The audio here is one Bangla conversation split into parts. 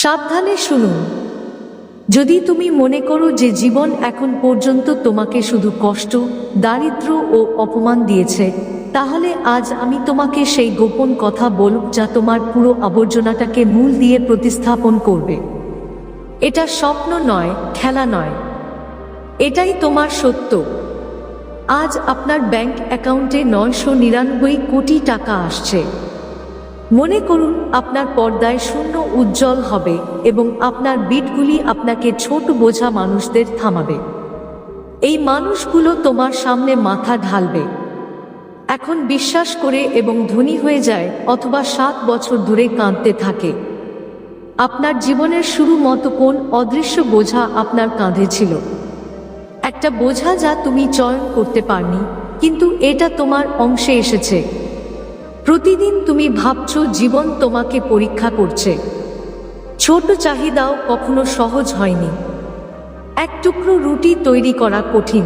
সাবধানে শুনুন। যদি তুমি মনে করো যে জীবন এখন পর্যন্ত তোমাকে শুধু কষ্ট, দারিদ্র ও অপমান দিয়েছে, তাহলে আজ আমি তোমাকে সেই গোপন কথা বলব যা তোমার পুরো আবর্জনাটাকে মূল দিয়ে প্রতিস্থাপন করবে। এটা স্বপ্ন নয়, খেলা নয়। এটাই তোমার সত্য। আজ আপনার ব্যাংক অ্যাকাউন্টে নয়শো নিরানব্বই কোটি টাকা আসছে। মনে করুন, আপনার পর্দায় শূন্য উজ্জ্বল হবে এবং আপনার বিটগুলি আপনাকে ছোট বোঝা মানুষদের থামাবে। এই মানুষগুলো তোমার সামনে মাথা ঢালবে। এখন বিশ্বাস করে এবং ধনী হয়ে যায় অথবা সাত বছর ধরে কাঁদতে থাকে। আপনার জীবনের শুরু মতো কোন অদৃশ্য বোঝা আপনার কাঁধে ছিল? একটা বোঝা যা তুমি চয়ন করতে পারনি, কিন্তু এটা তোমার অংশে এসেছে। প্রতিদিন তুমি ভাবছ জীবন তোমাকে পরীক্ষা করছে। ছোট চাহিদাও কখনো সহজ হয়নি। এক টুকরো রুটি তৈরি করা কঠিন।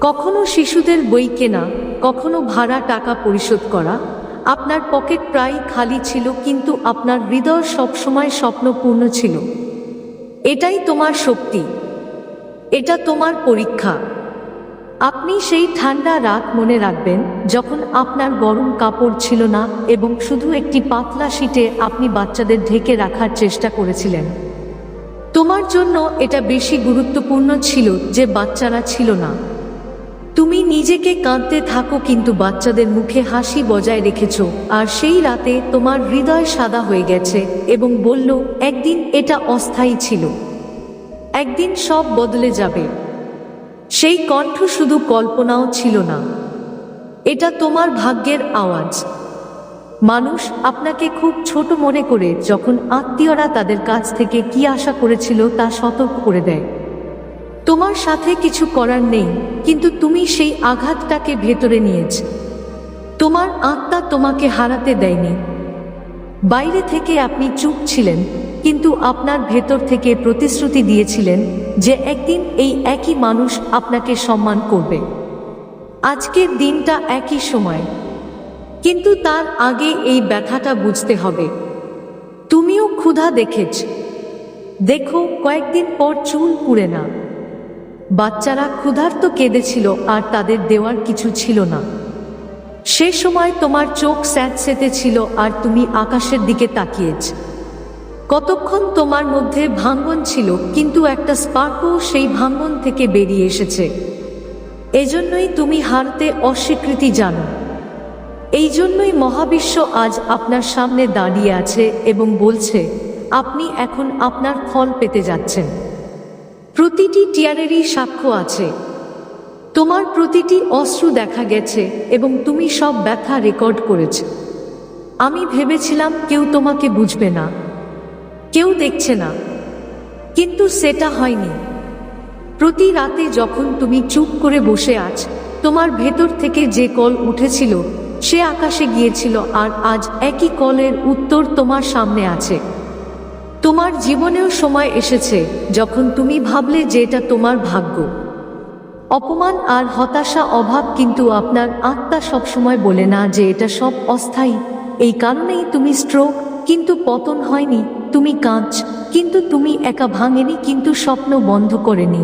কখনো শিশুদের বই কেনা, কখনো ভাড়া টাকা পরিশোধ করা। আপনার পকেট প্রায় খালি ছিল, কিন্তু আপনার হৃদয় সবসময় স্বপ্নপূর্ণ ছিল। এটাই তোমার শক্তি। এটা তোমার পরীক্ষা। আপনি সেই ঠান্ডা রাত মনে রাখবেন যখন আপনার গরম কাপড় ছিল না এবং শুধু একটি পাতলা শীটে আপনি বাচ্চাদের ঢেকে রাখার চেষ্টা করেছিলেন। তোমার জন্য এটা বেশি গুরুত্বপূর্ণ ছিল যে বাচ্চারা ছিল না। তুমি নিজেকে কাঁদতে থাকো কিন্তু বাচ্চাদের মুখে হাসি বজায় রেখেছ, আর সেই রাতে তোমার হৃদয় সাদা হয়ে গেছে এবং বলল, একদিন এটা অস্থায়ী ছিল। একদিন সব বদলে যাবে। সেই কণ্ঠ শুধু কল্পনাও ছিল না। এটা তোমার ভাগ্যের আওয়াজ। মানুষ আপনাকে খুব ছোট মনে করে যখন আত্মীয়রা তাদের কাছ থেকে কি আশা করেছিল তা সতর্ক করে দেয়। তোমার সাথে কিছু করার নেই, কিন্তু তুমি সেই আঘাতটাকে ভেতরে নিয়েছ। তোমার আত্মা তোমাকে হারাতে দেয়নি। বাইরে থেকে আপনি চুপ ছিলেন। কিন্তু আপনার ভেতর থেকে প্রতিশ্রুতি দিয়েছিলেন যে একদিন এই একই মানুষ আপনাকে সম্মান করবে। আজকের দিনটা একই সময়। কিন্তু তার আগে এই ব্যথাটা বুঝতে হবে। তুমিও ক্ষুধা দেখেছ। দেখো, কয়েকদিন পর চুল পুড়ে না। বাচ্চারা ক্ষুধার্ত কেঁদেছিল আর তাদের দেওয়ার কিছু ছিল না। সে সময় তোমার চোখ স্যাঁতসেতে ছিল আর তুমি আকাশের দিকে তাকিয়েছ। কতক্ষণ তোমার মধ্যে ভাঙ্গন ছিল, কিন্তু একটা স্পার্কও সেই ভাঙ্গন থেকে বেরিয়ে এসেছে। এজন্যই তুমি হারতে অস্বীকৃতি জানো। এই জন্যই মহাবিশ্ব আজ আপনার সামনে দাঁড়িয়ে আছে এবং বলছে, আপনি এখন আপনার ফল পেতে যাচ্ছেন। প্রতিটি টিয়ারেরই সাক্ষ্য আছে। তোমার প্রতিটি অশ্রু দেখা গেছে এবং তুমি সব ব্যথা রেকর্ড করেছ। আমি ভেবেছিলাম কেউ তোমাকে বুঝবে না। কেউ দেখছে না। কিন্তু সেটা হয়নি। প্রতি রাতে যখন তুমি চুপ করে বসে আছ, তোমার ভেতর থেকে যে কল উঠেছিল, সে আকাশে গিয়েছিল আর আজ একই কলের উত্তর তোমার সামনে আছে। তোমার জীবনেও সময় এসেছে যখন তুমি ভাবলে যে এটা তোমার ভাগ্য। অপমান আর হতাশা অভাব কিন্তু আপনার আত্মা সবসময় বলে না যে এটা সব অস্থায়ী। এই কারণেই তুমি স্ট্রোক কিন্তু পতন হয়নি, তুমি কাঁচ কিন্তু তুমি একা ভাঙেনি, কিন্তু স্বপ্ন বন্ধ করেনি।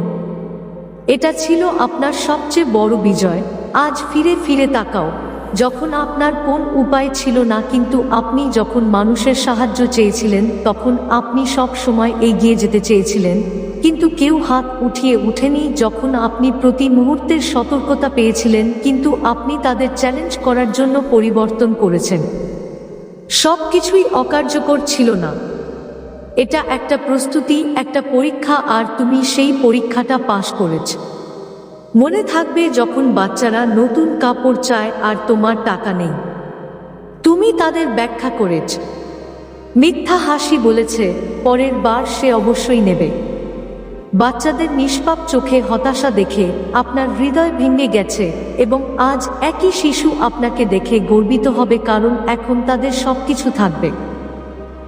এটা ছিল আপনার সবচেয়ে বড় বিজয়। আজ ফিরে ফিরে তাকাও, যখন আপনার কোন উপায় ছিল না, কিন্তু আপনি যখন মানুষের সাহায্য চেয়েছিলেন, তখন আপনি সব সময় এগিয়ে যেতে চেয়েছিলেন। কিন্তু কেউ হাত উঠিয়ে উঠেনি যখন আপনি প্রতি মুহূর্তের সতর্কতা পেয়েছিলেন, কিন্তু আপনি তাদের চ্যালেঞ্জ করার জন্য পরিবর্তন করেছেন। সব কিছুই অকার্যকর ছিল না। এটা একটা প্রস্তুতি, একটা পরীক্ষা, আর তুমি সেই পরীক্ষাটা পাশ করেছ। মনে থাকবে যখন বাচ্চারা নতুন কাপড় চায় আর তোমার টাকা নেই। তুমি তাদের ব্যাখ্যা করেছ। মিথ্যা হাসি বলেছে, পরের বার সে অবশ্যই নেবে। বাচ্চাদের নিষ্পাপ চোখে হতাশা দেখে আপনার হৃদয় ভেঙে গেছে এবং আজ একই শিশু আপনাকে দেখে গর্বিত হবে কারণ এখন তাদের সব কিছু থাকবে।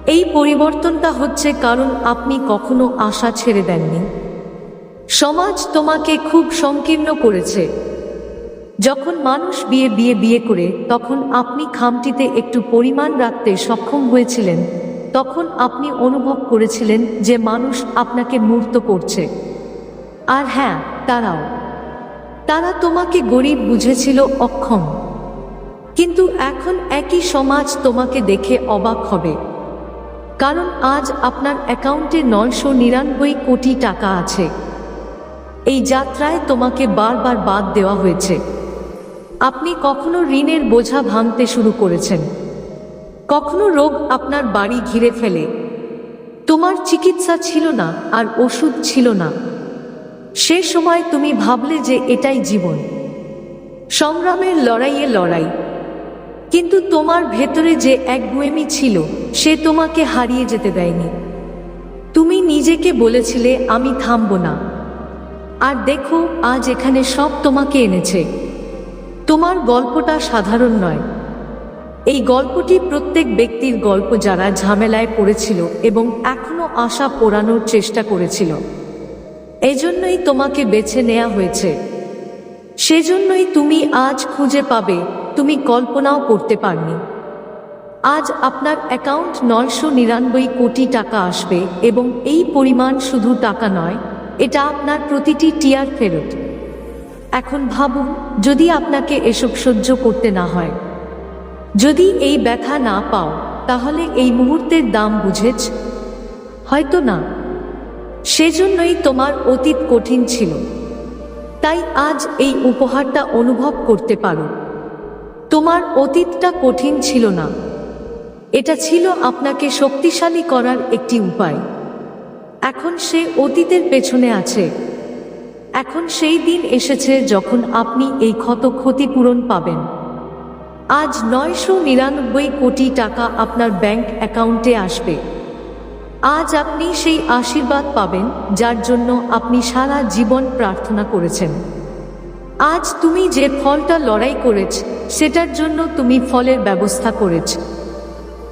এই পরিবর্তনটা হচ্ছে কারণ আপনি কখনো আশা ছেড়ে দেননি। সমাজ তোমাকে খুব সংকীর্ণ করেছে। যখন মানুষ বিয়ে বিয়ে বিয়ে করে, তখন আপনি খামটিতে একটু পরিমাণ রাখতে সক্ষম হয়েছিলেন। তখন আপনি অনুভব করেছিলেন যে মানুষ আপনাকে মূর্ত করছে। আর হ্যাঁ তারাও। তারা তোমাকে গরিব বুঝেছিল অক্ষম। কিন্তু এখন একই সমাজ তোমাকে দেখে অবাক হবে। কারণ আজ আপনার অ্যাকাউন্টে নয়শো নিরানব্বই কোটি টাকা আছে। এই যাত্রায় তোমাকে বারবার বাদ দেওয়া হয়েছে। আপনি কখনো ঋণের বোঝা ভাঙতে শুরু করেছেন। কখনো রোগ আপনার বাড়ি ঘিরে ফেলে। তোমার চিকিৎসা ছিল না আর ওষুধ ছিল না। সে সময় তুমি ভাবলে যে এটাই জীবন। সংগ্রামের লড়াইয়ে লড়াই। কিন্তু তোমার ভেতরে যে একগুয়েমি ছিল, সে তোমাকে হারিয়ে যেতে দেয়নি। তুমি নিজেকে বলেছিলে, আমি থামব না। আর দেখো, আজ এখানে সব তোমাকে এনেছে। তোমার গল্পটা সাধারণ নয়। এই গল্পটি প্রত্যেক ব্যক্তির গল্প যারা ঝামেলায় পড়েছিল এবং এখনও আশা পোড়ানোর চেষ্টা করেছিল। এজন্যই তোমাকে বেছে নেওয়া হয়েছে। সেজন্যই তুমি আজ খুঁজে পাবে, তুমি কল্পনাও করতে পারনি। আজ আপনার অ্যাকাউন্ট নয়শো নিরানব্বই কোটি টাকা আসবে এবং এই পরিমাণ শুধু টাকা নয়, এটা আপনার প্রতিটি টিয়ার ফেরত। এখন ভাবুন, যদি আপনাকে এসব সহ্য করতে না হয় যদি এই ব্যথা না পাও, তাহলে এই মুহূর্তের দাম বুঝেছ? হয়তো না। সেজন্যই তোমার অতীত কঠিন ছিল। তাই আজ এই উপহারটা অনুভব করতে পারো। তোমার অতীতটা কঠিন ছিল না। এটা ছিল আপনাকে শক্তিশালী করার একটি উপায়। এখন সে অতীতের পেছনে আছে। এখন সেই দিন এসেছে যখন আপনি এই ক্ষত ক্ষতিপূরণ পাবেন। আজ নয়শো নিরানব্বই কোটি টাকা আপনার ব্যাংক অ্যাকাউন্টে আসবে। আজ আপনি সেই আশীর্বাদ পাবেন, যার জন্য আপনি সারা জীবন প্রার্থনা করেছেন। আজ তুমি যে ফলটা লড়াই করেছ, সেটার জন্য তুমি ফলের ব্যবস্থা করেছ।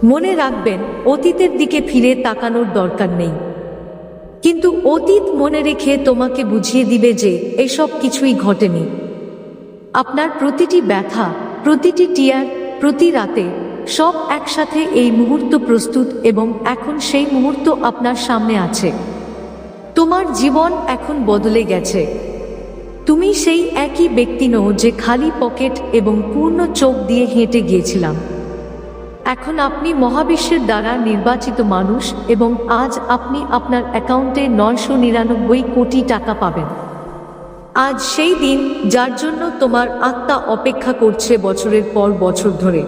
মনে রাখবেন, অতীতের দিকে ফিরে তাকানোর দরকার নেই। কিন্তু অতীত মনে রেখে তোমাকে বুঝিয়ে দিবে যে এসব কিছুই ঘটেনি। আপনার প্রতিটি ব্যথা প্রতিটি টিয়ার, প্রতি রাতে সব একসাথে এই মুহূর্ত প্রস্তুত এবং এখন সেই মুহূর্ত আপনার সামনে আছে। তোমার জীবন এখন বদলে গেছে। তুমি সেই একই ব্যক্তি নও যে খালি পকেট এবং পূর্ণ চোখ দিয়ে হেঁটে গিয়েছিলাম। এখন আপনি মহাবিশ্বের দ্বারা নির্বাচিত মানুষ এবং আজ আপনি আপনার অ্যাকাউন্টে নয়শো নিরানব্বই কোটি টাকা পাবেন। আজ সেই দিন যার জন্য তোমার আত্মা অপেক্ষা করছে বছরের পর বছর ধরে।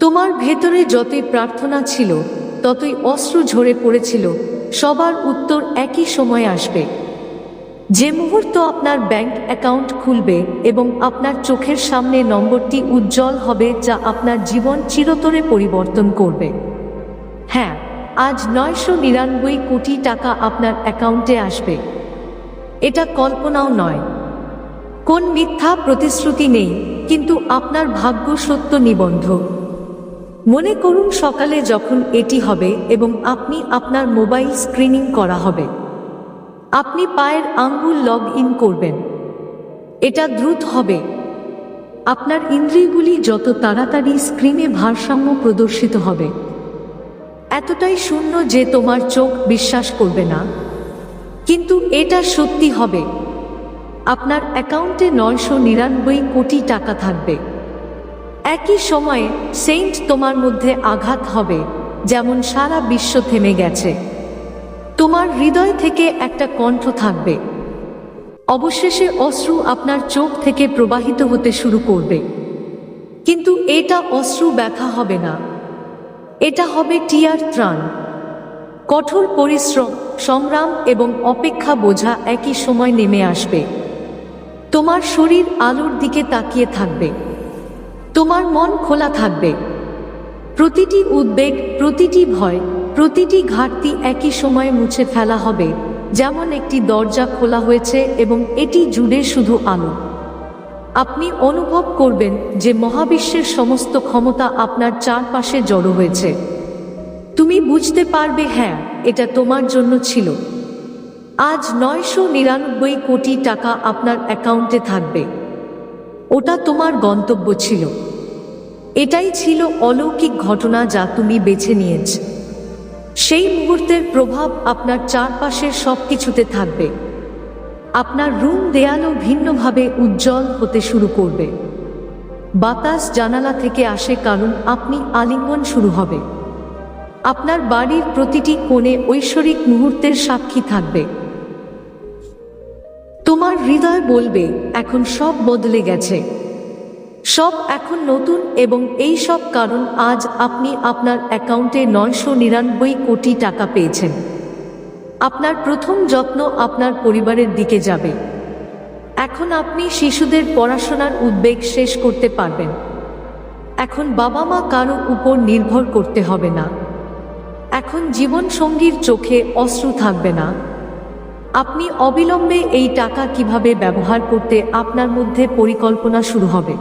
তোমার ভেতরে যতই প্রার্থনা ছিল, ততই অশ্রু ঝরে পড়েছিল, সবার উত্তর একই সময় আসবে। যে মুহূর্ত আপনার ব্যাংক অ্যাকাউন্ট খুলবে এবং আপনার চোখের সামনে নম্বরটি উজ্জ্বল হবে যা আপনার জীবন চিরতরে পরিবর্তন করবে। হ্যাঁ আজ নয়শো নিরানব্বই কোটি টাকা আপনার অ্যাকাউন্টে আসবে। এটা কল্পনাও নয়। কোন মিথ্যা প্রতিশ্রুতি নেই, কিন্তু আপনার ভাগ্য সত্য নিবন্ধ। মনে করুন সকালে যখন এটি হবে এবং আপনি আপনার মোবাইল স্ক্রিনিং করা হবে। আপনি পায়ের আঙ্গুল লগ ইন করবেন। এটা দ্রুত হবে। আপনার ইন্দ্রিয়গুলি যত তাড়াতাড়ি স্ক্রিনে ভারসাম্য প্রদর্শিত হবে, এতটাই শূন্য যে তোমার চোখ বিশ্বাস করবে না। কিন্তু এটা সত্যি হবে। আপনার অ্যাকাউন্টে নয়শো নিরানব্বই কোটি টাকা থাকবে। একই সময়ে সেন্ট তোমার মধ্যে আঘাত হবে, যেমন সারা বিশ্ব থেমে গেছে। তোমার হৃদয় থেকে একটা কণ্ঠ থাকবে। অবশেষে অশ্রু আপনার চোখ থেকে প্রবাহিত হতে শুরু করবে। কিন্তু এটা অশ্রু ব্যথা হবে না। এটা হবে টিয়ার ত্রাণ। কঠোর পরিশ্রম সংগ্রাম এবং অপেক্ষা বোঝা একই সময় নেমে আসবে। তোমার শরীর আলোর দিকে তাকিয়ে থাকবে। তোমার মন খোলা থাকবে। প্রতিটি উদ্বেগ, প্রতিটি ভয়, প্রতিটি ঘাটতি একই সময়ে মুছে ফেলা হবে, যেমন একটি দরজা খোলা হয়েছে এবং এটি জুড়ে শুধু আলো। আপনি অনুভব করবেন যে মহাবিশ্বের সমস্ত ক্ষমতা আপনার চারপাশে জড়ো হয়েছে। তুমি বুঝতে পারবে হ্যাঁ এটা তোমার জন্য ছিল। আজ নয়শো নিরানব্বই কোটি টাকা আপনার অ্যাকাউন্টে থাকবে। ওটা তোমার গন্তব্য ছিল। এটাই ছিল অলৌকিক ঘটনা যা তুমি বেছে নিয়েছ। সেই মুহূর্তের প্রভাব আপনার চারপাশের সব কিছুতে থাকবে। আপনার রুম দেয়ালও ভিন্নভাবে উজ্জ্বল হতে শুরু করবে। বাতাস জানালা থেকে আসে কারণ আপনি আলিঙ্গন শুরু হবে। আপনার বাড়ির প্রতিটি কোণে ঐশ্বরিক মুহূর্তের সাক্ষী থাকবে। তোমার হৃদয় বলবে, এখন সব বদলে গেছে। সব এখন নতুন এবং এই সব কারণ আজ আপনি আপনার অ্যাকাউন্টে নয়শো নিরানব্বই কোটি টাকা পেয়েছেন। আপনার প্রথম যত্ন আপনার পরিবারের দিকে যাবে। এখন আপনি শিশুদের পড়াশোনার উদ্বেগ শেষ করতে পারবেন। এখন বাবা মা কারও উপর নির্ভর করতে হবে না। এখন জীবন সঙ্গীর চোখে অশ্রু থাকবে না। আপনি অবিলম্বে এই টাকা কীভাবে ব্যবহার করতে আপনার মধ্যে পরিকল্পনা শুরু হবে।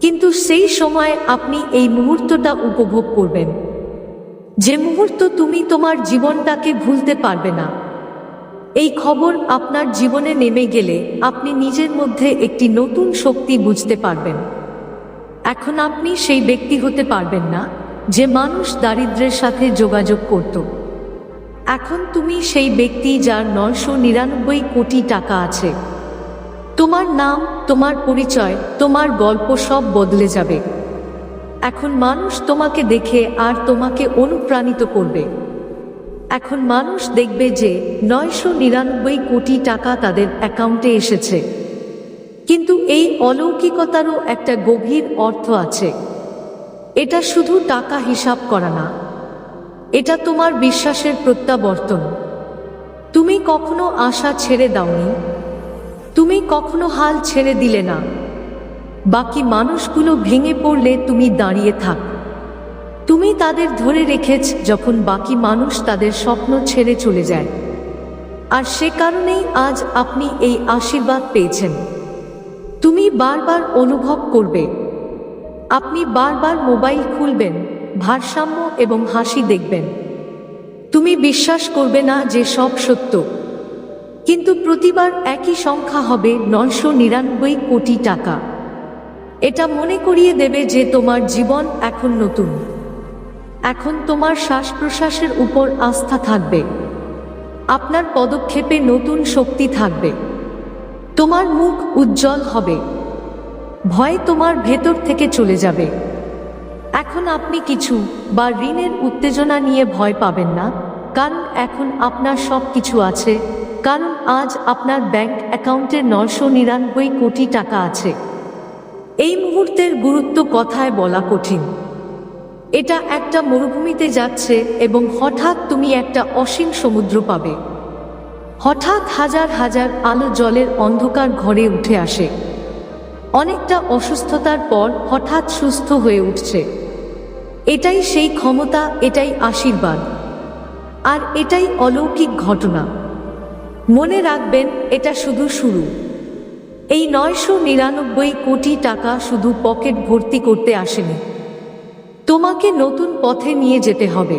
কিন্তু সেই সময় আপনি এই মুহূর্তটা উপভোগ করবেন। যে মুহূর্ত তুমি তোমার জীবনটাকে ভুলতে পারবে না। এই খবর আপনার জীবনে নেমে গেলে আপনি নিজের মধ্যে একটি নতুন শক্তি বুঝতে পারবেন। এখন আপনি সেই ব্যক্তি হতে পারবেন না। যে মানুষ দারিদ্রের সাথে যোগাযোগ করত। এখন তুমি সেই ব্যক্তি যার নয়শো নিরানব্বই কোটি টাকা আছে। তোমার নাম, তোমার পরিচয়, তোমার গল্প সব বদলে যাবে। এখন মানুষ তোমাকে দেখে আর তোমাকে অনুপ্রাণিত করবে। এখন মানুষ দেখবে যে নয়শো নিরানব্বই কোটি টাকা তাদের অ্যাকাউন্টে এসেছে। কিন্তু এই অলৌকিকতারও একটা গভীর অর্থ আছে। এটা শুধু টাকা হিসাব করা না। এটা তোমার বিশ্বাসের প্রত্যাবর্তন। তুমি কখনো আশা ছেড়ে দাওনি। তুমি কখনো হাল ছেড়ে দিলে না। বাকি মানুষগুলো ভেঙে পড়লে তুমি দাঁড়িয়ে থাক। তুমি তাদের ধরে রেখেছ যখন বাকি মানুষ তাদের স্বপ্ন ছেড়ে চলে যায়। আর সে কারণেই আজ আপনি এই আশীর্বাদ পেয়েছেন। তুমি বারবার অনুভব করবে। আপনি বারবার মোবাইল খুলবেন, ভারসাম্য এবং হাসি দেখবেন। তুমি বিশ্বাস করবে না যে সব সত্য। কিন্তু প্রতিবার একই সংখ্যা হবে নয়শো নিরানব্বই কোটি টাকা। এটা মনে করিয়ে দেবে যে তোমার জীবন এখন নতুন। এখন তোমার শ্বাস প্রশ্বাসের উপর আস্থা থাকবে। আপনার পদক্ষেপে নতুন শক্তি থাকবে। তোমার মুখ উজ্জ্বল হবে। ভয় তোমার ভেতর থেকে চলে যাবে। এখন আপনি কিছু বা ঋণের উত্তেজনা নিয়ে ভয় পাবেন না, কারণ এখন আপনার সব কিছু আছে, কারণ আজ আপনার ব্যাংক অ্যাকাউন্টে নশো নিরানব্বই কোটি টাকা আছে। এই মুহূর্তের গুরুত্ব কথায় বলা কঠিন। এটা একটা মরুভূমিতে যাচ্ছে এবং হঠাৎ তুমি একটা অসীম সমুদ্র পাবে। হঠাৎ হাজার হাজার আলো জলের অন্ধকার ঘরে উঠে আসে। অনেকটা অসুস্থতার পর হঠাৎ সুস্থ হয়ে উঠছে। এটাই সেই ক্ষমতা, এটাই আশীর্বাদ। আর এটাই অলৌকিক ঘটনা। মনে রাখবেন, এটা শুধু শুরু। এই নয়শো নিরানব্বই কোটি টাকা শুধু পকেট ভর্তি করতে আসেনি। তোমাকে নতুন পথে নিয়ে যেতে হবে।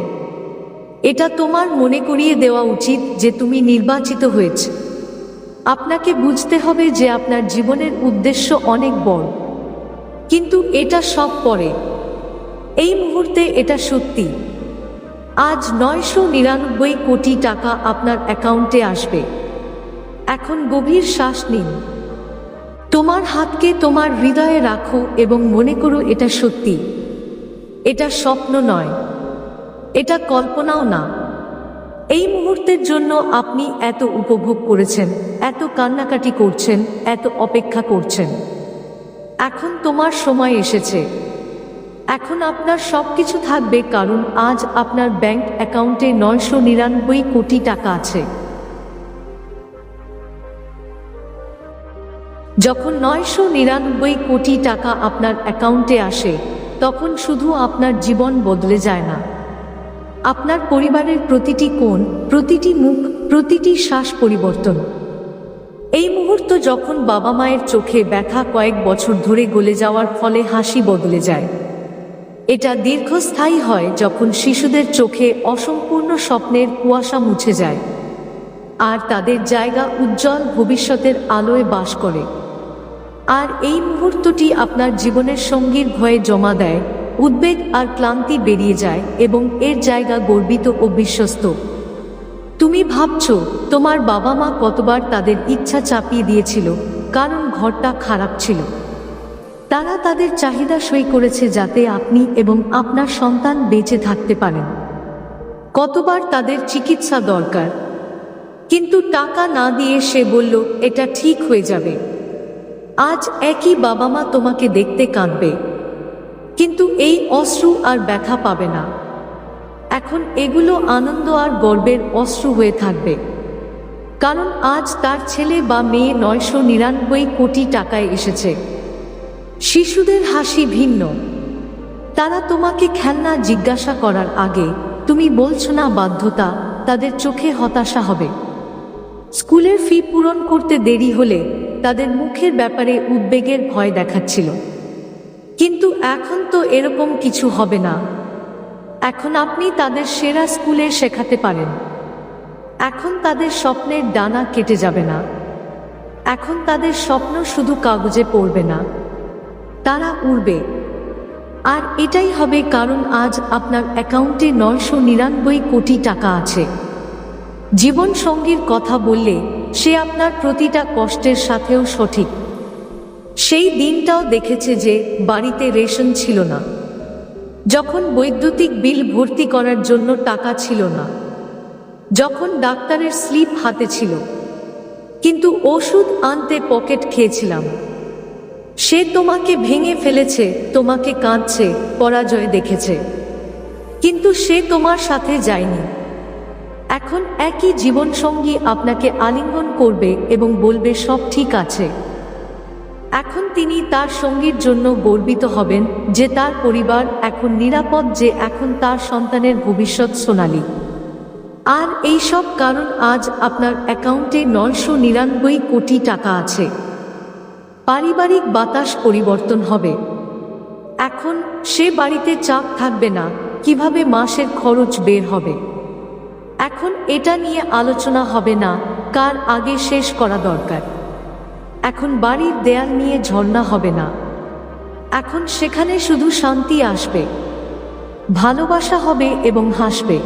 এটা তোমার মনে করিয়ে দেওয়া উচিত যে তুমি নির্বাচিত হয়েছে। আপনাকে বুঝতে হবে যে আপনার জীবনের উদ্দেশ্য অনেক বড়। কিন্তু এটা সব পরে। এই মুহূর্তে এটা সত্যি। আজ নয়শো নিরানব্বই কোটি টাকা আপনার অ্যাকাউন্টে আসবে। এখন গভীর শ্বাস নিন। তোমার হাতকে তোমার হৃদয়ে রাখো এবং মনে করো এটা সত্যি। এটা স্বপ্ন নয়। এটা কল্পনাও না। এই মুহূর্তের জন্য আপনি এত উপভোগ করেছেন, এত কান্নাকাটি করছেন, এত অপেক্ষা করছেন। এখন তোমার সময় এসেছে। এখন আপনার সব কিছু থাকবে, কারণ আজ আপনার ব্যাংক অ্যাকাউন্টে নয়শো নিরানব্বই কোটি টাকা আছে। যখন নয়শো নিরানব্বই কোটি টাকা আপনার অ্যাকাউন্টে আসে, তখন শুধু আপনার জীবন বদলে যায় না। আপনার পরিবারের প্রতিটি কোণ, প্রতিটি মুখ, প্রতিটি শ্বাস পরিবর্তন। এই মুহূর্ত যখন বাবা মায়ের চোখে ব্যথা কয়েক বছর ধরে গলে যাওয়ার ফলে হাসি বদলে যায়। এটা দীর্ঘস্থায়ী হয় যখন শিশুদের চোখে অসম্পূর্ণ স্বপ্নের কুয়াশা মুছে যায়। আর তাদের জায়গা উজ্জ্বল ভবিষ্যতের আলোয় বাস করে। আর এই মুহূর্তটি আপনার জীবনের সঙ্গীর ভয়ে জমা দেয় উদ্বেগ আর ক্লান্তি বেরিয়ে যায় এবং এর জায়গা গর্বিত ও বিশ্বস্ত। তুমি ভাবছ, তোমার বাবা মা কতবার তাদের ইচ্ছা চাপিয়ে দিয়েছিল, কারণ ঘরটা খারাপ ছিল। তারা তাদের চাহিদা সই করেছে যাতে আপনি এবং আপনার সন্তান বেঁচে থাকতে পারেন। কতবার তাদের চিকিৎসা দরকার। কিন্তু টাকা না দিয়ে সে বলল, এটা ঠিক হয়ে যাবে। আজ একই বাবা মা তোমাকে দেখতে কাঁদবে। কিন্তু এই অশ্রু আর ব্যথা পাবে না। এখন এগুলো আনন্দ আর গর্বের অশ্রু হয়ে থাকবে। কারণ আজ তার ছেলে বা মেয়ে নয়শো নিরানব্বই কোটি টাকায় এসেছে। শিশুদের হাসি ভিন্ন। তারা তোমাকে খেলনা জিজ্ঞাসা করার আগে তুমি বলছো না বাধ্যতা, তাদের চোখে হতাশা হবে। স্কুলের ফি পূরণ করতে দেরি হলে তাদের মুখের ব্যাপারে উদ্বেগের ভয় দেখাচ্ছিল। কিন্তু এখন তো এরকম কিছু হবে না। এখন আপনি তাদের সেরা স্কুলে শেখাতে পারেন। এখন তাদের স্বপ্নের ডানা কেটে যাবে না। এখন তাদের স্বপ্ন শুধু কাগজে পড়বে না। তারা উড়বে। আর এটাই হবে কারণ আজ আপনার অ্যাকাউন্টে নয়শো নিরানব্বই কোটি টাকা আছে। জীবন সঙ্গীর কথা বললে সে আপনার প্রতিটা কষ্টের সাথেও সঠিক। সেই দিনটাও দেখেছে যে বাড়িতে রেশন ছিল না। যখন বৈদ্যুতিক বিল ভর্তি করার জন্য টাকা ছিল না। যখন ডাক্তারের স্লিপ হাতে ছিল। কিন্তু ওষুধ আনতে পকেট খেয়েছিলাম। সে তোমাকে ভেঙে ফেলেছে, তোমাকে কাঁদছে, পরাজয় দেখেছে। কিন্তু সে তোমার সাথে যায়নি। এখন একই জীবনসঙ্গী আপনাকে আলিঙ্গন করবে এবং বলবে সব ঠিক আছে। এখন তিনি তার সঙ্গীর জন্য গর্বিত হবেন যে তার পরিবার এখন নিরাপদ যে এখন তার সন্তানের ভবিষ্যৎ সোনালী। আর এই সব কারণ আজ আপনার অ্যাকাউন্টে নয়শো নিরানব্বই কোটি টাকা আছে। পারিবারিক বাতাস পরিবর্তন হবে। এখন সে বাড়িতে চাপ থাকবে না, কীভাবে মাসের খরচ বের হবে? এখন এটা নিয়ে আলোচনা হবে না, কার আগে শেষ করা দরকার। এখন বাড়ির দেয়াল নিয়ে ঝর্ণা হবে না। এখন সেখানে শুধু শান্তি আসবে। ভালোবাসা হবে এবং হাসবে।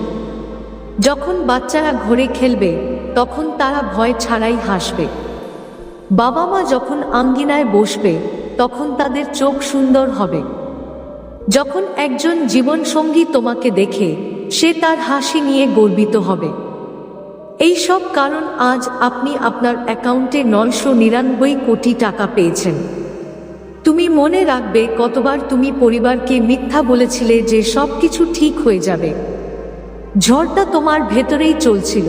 যখন বাচ্চারা ঘরে খেলবে, তখন তারা ভয় ছাড়াই হাসবে। বাবা মা যখন আঙ্গিনায় বসবে, তখন তাদের চোখ সুন্দর হবে। যখন একজন জীবনসঙ্গী তোমাকে দেখে, সে তার হাসি নিয়ে গর্বিত হবে। এই সব কারণ আজ আপনি আপনার অ্যাকাউন্টে নয়শো নিরানব্বই কোটি টাকা পেয়েছেন। তুমি মনে রাখবে, কতবার তুমি পরিবারকে মিথ্যা বলেছিলে যে সব কিছু ঠিক হয়ে যাবে। ঝড়টা তোমার ভেতরেই চলছিল।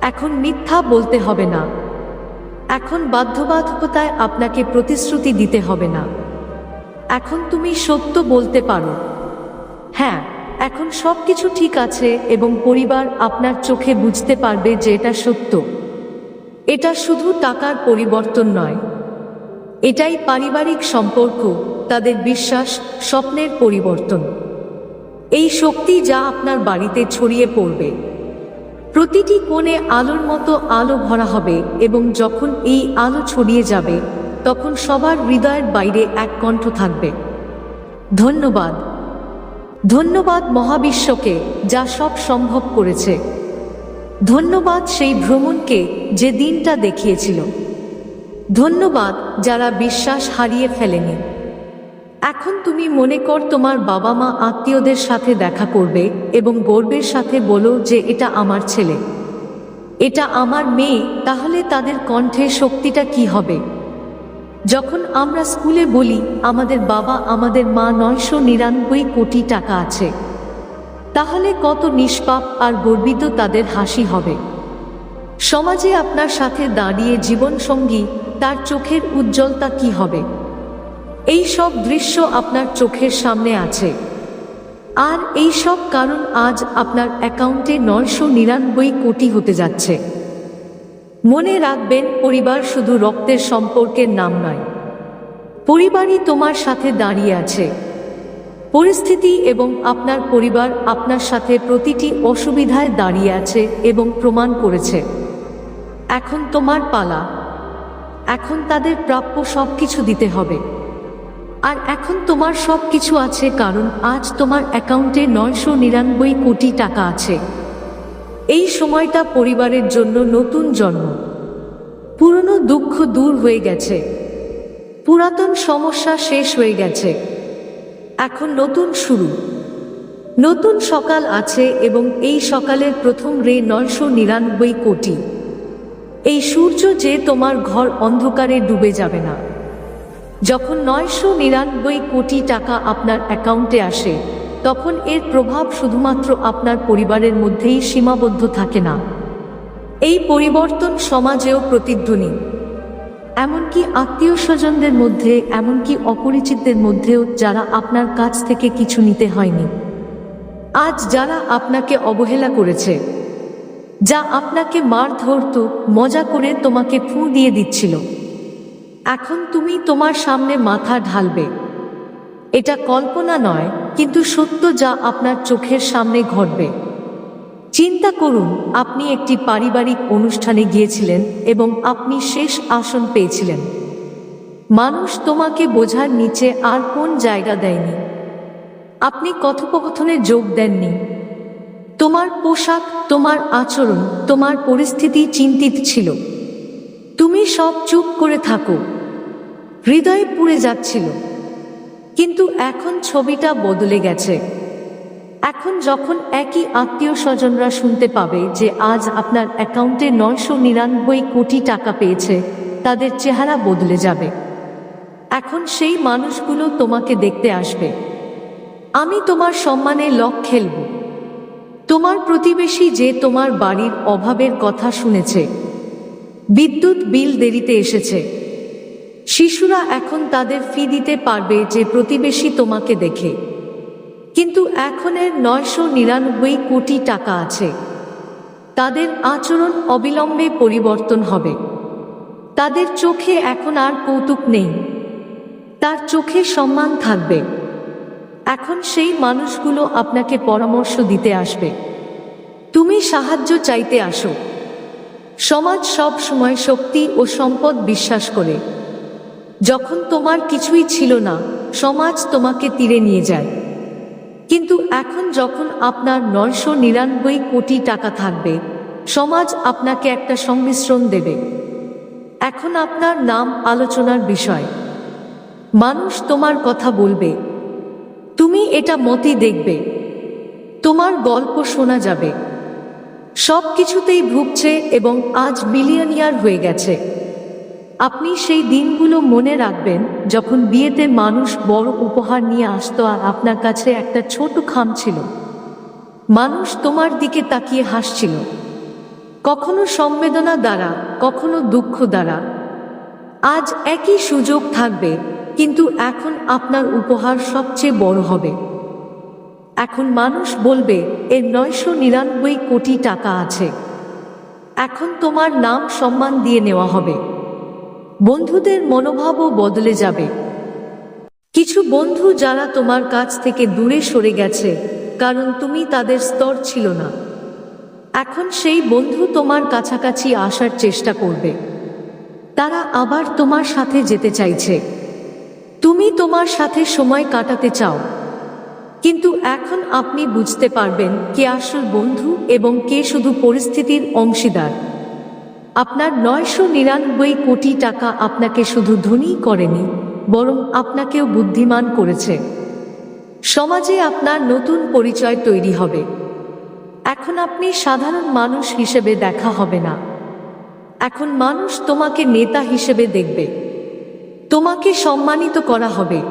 এখন মিথ্যা বলতে হবে না। এখন বাধ্যবাধকতায় আপনাকে প্রতিশ্রুতি দিতে হবে না। এখন তুমি সত্য বলতে পারো। হ্যাঁ এখন সব কিছু ঠিক আছে এবং পরিবার আপনার চোখে বুঝতে পারবে যে এটা সত্য। এটা শুধু টাকার পরিবর্তন নয়। এটাই পারিবারিক সম্পর্ক, তাদের বিশ্বাস, স্বপ্নের পরিবর্তন। এই শক্তি যা আপনার বাড়িতে ছড়িয়ে পড়বে। প্রতিটি কোণে আলোর মতো আলো ভরা হবে এবং যখন এই আলো ছড়িয়ে যাবে, তখন সবার হৃদয়ের বাইরে এক কণ্ঠ থাকবে। ধন্যবাদ। ধন্যবাদ মহাবিশ্বকে যা সব সম্ভব করেছে। ধন্যবাদ সেই ভ্রমণকে যে দিনটা দেখিয়েছিল। ধন্যবাদ যারা বিশ্বাস হারিয়ে ফেলেনি। এখন তুমি মনে কর তোমার বাবা মা আত্মীয়দের সাথে দেখা করবে এবং গর্বের সাথে বলো যে এটা আমার ছেলে। এটা আমার মেয়ে, তাহলে তাদের কণ্ঠে শক্তিটা কি হবে? যখন আমরা স্কুলে বলি, আমাদের বাবা আমাদের মা নয়শো নিরানব্বই কোটি টাকা আছে, তাহলে কত নিষ্পাপ আর গর্বিত তাদের হাসি হবে। সমাজে আপনার সাথে দাঁড়িয়ে জীবনসঙ্গী, তার চোখের উজ্জ্বলতা কি হবে? এই সব দৃশ্য আপনার চোখের সামনে আছে। আর এই সব কারণ আজ আপনার অ্যাকাউন্টে নয়শো নিরানব্বই কোটি হতে যাচ্ছে। মনে রাখবেন, পরিবার শুধু রক্তের সম্পর্কের নাম নয়। পরিবারই তোমার সাথে দাঁড়িয়ে আছে। পরিস্থিতি এবং আপনার পরিবার আপনার সাথে প্রতিটি অসুবিধায় দাঁড়িয়ে আছে এবং প্রমাণ করেছে। এখন তোমার পালা। এখন তাদের প্রাপ্য সব কিছু দিতে হবে। আর এখন তোমার সব কিছু আছে কারণ আজ তোমার অ্যাকাউন্টে নয়শো নিরানব্বই কোটি টাকা আছে। এই সময়টা পরিবারের জন্য নতুন জন্ম। পুরনো দুঃখ দূর হয়ে গেছে। পুরাতন সমস্যা শেষ হয়ে গেছে। এখন নতুন শুরু। নতুন সকাল আছে এবং এই সকালের প্রথম রে নয়শো নিরানব্বই কোটি। এই সূর্য যে তোমার ঘর অন্ধকারে ডুবে যাবে না। যখন নয়শো নিরানব্বই কোটি টাকা আপনার অ্যাকাউন্টে আসে তখন এর প্রভাব শুধুমাত্র আপনার পরিবারের মধ্যেই সীমাবদ্ধ থাকে না। এই পরিবর্তন সমাজেও প্রতিধ্বনি। এমনকি আত্মীয় স্বজনদের মধ্যে, এমনকি অপরিচিতদের মধ্যেও যারা আপনার কাছ থেকে কিছু নিতে হয়নি। আজ যারা আপনাকে অবহেলা করেছে, যা আপনাকে মার ধরত, মজা করে তোমাকে ফু দিয়ে দিচ্ছিল। এখন তুমি তোমার সামনে মাথা ঢালবে। এটা কল্পনা নয়, কিন্তু সত্য যা আপনার চোখের সামনে ঘটবে। চিন্তা করুন, আপনি একটি পারিবারিক অনুষ্ঠানে গিয়েছিলেন এবং আপনি শেষ আসন পেয়েছিলেন। মানুষ তোমাকে বোঝার নিচে আর কোন জায়গা দেয়নি। আপনি কথোপকথনে যোগ দেননি। তোমার পোশাক, তোমার আচরণ, তোমার পরিস্থিতি চিন্তিত ছিল। তুমি সব চুপ করে থাকো। হৃদয়ে পুড়ে যাচ্ছিল। কিন্তু এখন ছবিটা বদলে গেছে। এখন যখন একই আত্মীয় স্বজনরা শুনতে পাবে যে আজ আপনার অ্যাকাউন্টে নয়শো নিরানব্বই কোটি টাকা পেয়েছে, তাদের চেহারা বদলে যাবে। এখন সেই মানুষগুলো তোমাকে দেখতে আসবে। আমি তোমার সম্মানে লক খেলব। তোমার প্রতিবেশী যে তোমার বাড়ির অভাবের কথা শুনেছে। বিদ্যুৎ বিল দেরিতে এসেছে। শিশুরা এখন তাদের ফি দিতে পারবে যে প্রতিবেশী তোমাকে দেখে। কিন্তু এখনের নয়শো নিরানব্বই কোটি টাকা আছে। তাদের আচরণ অবিলম্বে পরিবর্তন হবে। তাদের চোখে এখন আর কৌতুক নেই। তার চোখে সম্মান থাকবে। এখন সেই মানুষগুলো আপনাকে পরামর্শ দিতে আসবে। তুমি সাহায্য চাইতে আসো। সমাজ সব সময় শক্তি ও সম্পদ বিশ্বাস করে। যখন তোমার কিছুই ছিল না, সমাজ তোমাকে তীরে নিয়ে যায়। কিন্তু এখন যখন আপনার নয়শো নিরানব্বই কোটি টাকা থাকবে, সমাজ আপনাকে একটা সংমিশ্রণ দেবে। এখন আপনার নাম আলোচনার বিষয়। মানুষ তোমার কথা বলবে। তুমি এটা মতি দেখবে। তোমার গল্প শোনা যাবে। সব কিছুতেই ভুগছে এবং আজ বিলিয়নিয়ার হয়ে গেছে। আপনি সেই দিনগুলো মনে রাখবেন যখন বিয়েতে মানুষ বড় উপহার নিয়ে আসতো আর আপনার কাছে একটা ছোট খাম ছিল। মানুষ তোমার দিকে তাকিয়ে হাসছিল। কখনো সম্বেদনা দ্বারা, কখনো দুঃখ দ্বারা। আজ একই সুযোগ থাকবে, কিন্তু এখন আপনার উপহার সবচেয়ে বড় হবে। এখন মানুষ বলবে, এর নয়শো নিরানব্বই কোটি টাকা আছে। এখন তোমার নাম সম্মান দিয়ে নেওয়া হবে। বন্ধুদের মনোভাবও বদলে যাবে। কিছু বন্ধু যারা তোমার কাছ থেকে দূরে সরে গেছে, কারণ তুমি তাদের স্তর ছিল না। এখন সেই বন্ধু তোমার কাছাকাছি আসার চেষ্টা করবে। তারা আবার তোমার সাথে যেতে চাইছে। তুমি তোমার সাথে সময় কাটাতে চাও। কিন্তু এখন আপনি বুঝতে পারবেন কে আসল বন্ধু এবং কে শুধু পরিস্থিতির অংশীদার। আপনার নয়শো নিরানব্বই কোটি টাকা আপনাকে শুধু ধনী করেনি, বরং আপনাকেও বুদ্ধিমান করেছে। সমাজে আপনার নতুন পরিচয় তৈরি হবে। এখন আপনি সাধারণ মানুষ হিসেবে দেখা হবে না। এখন মানুষ তোমাকে নেতা হিসেবে দেখবে। তোমাকে সম্মানিত করা হবে।